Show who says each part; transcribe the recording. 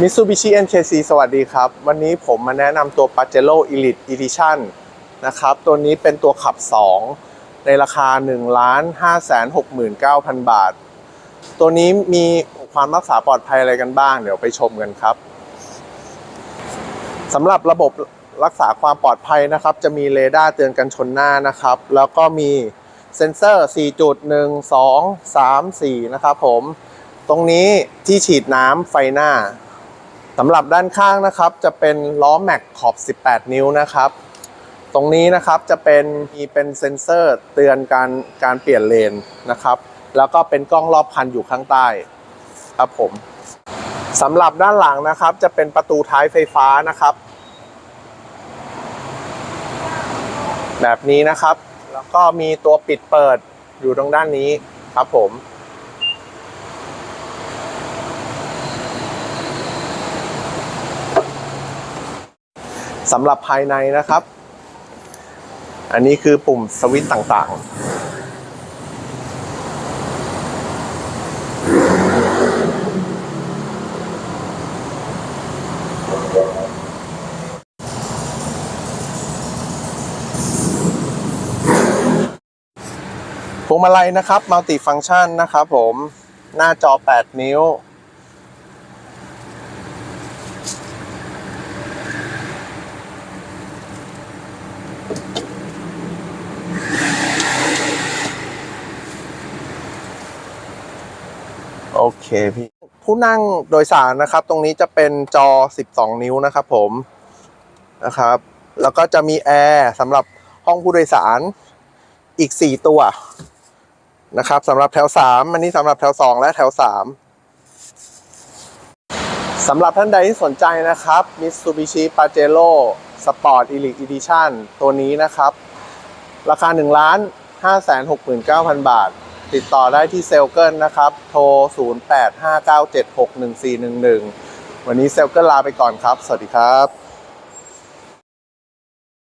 Speaker 1: Mitsubishi NKC สวัสดีครับ วันนี้ผมมาแนะนำตัว Pajero Elite Edition นะครับ ตัวนี้เป็นตัวขับ 2 ในราคา 1 5 6 9 0 0 0 บาท ตัวนี้มีความรักษาปลอดภัยอะไรกันบ้าง เดี๋ยวไปชมกันครับสำหรับระบบรักษาความปลอดภัยนะครับ จะมีเรดาร์เตือนกันชนหน้านะครับ แล้วก็มีเซ็นเซอร์ 4 จุด 1 2 3 4 นะครับผม ตรงนี้ที่ฉีดน้ำไฟหน้า สำหรับด้านข้างนะครับจะเป็นล้อแม็กขอบ 18 นิ้วนะครับ ตรงนี้นะครับจะเป็นมีเป็นเซ็นเซอร์เตือนการการเปลี่ยนเลนนะครับ แล้วก็เป็นกล้องรอบคันอยู่ข้างใต้ครับผมสำหรับด้านหลังนะครับ จะเป็นประตูท้ายไฟฟ้านะครับ แบบนี้นะครับ แล้วก็มีตัวปิดเปิดอยู่ตรงด้านนี้ครับผม สำหรับภายในนะครับ อันนี้คือปุ่มสวิตช์ต่างๆพวงมาลัยนะครับมัลติฟัง c t ชันนะครับผมหน้าจอ 8 นิ้ว โอเคพี่ผู้นั่งโดยสารนะครับ ตรงนี้จะเป็นจอ 12 นิ้วนะครับผมนะครับ แล้วก็จะมีแอร์สำหรับห้องผู้โดยสารอีก 4 ตัวนะครับสำหรับแถว 3 อันนี้สำหรับแถว 2 และแถว 3สำหรับท่านใดที่สนใจนะครับ Mitsubishi Pajero Sport Elite Edition ตัวนี้นะครับ ราคา1ล้าน569,000 บาท ติดต่อได้ที่เซลเกิลนะครับ โทร 0859761411 วันนี้เซลเกิลลาไปก่อนครับ สวัสดีครับ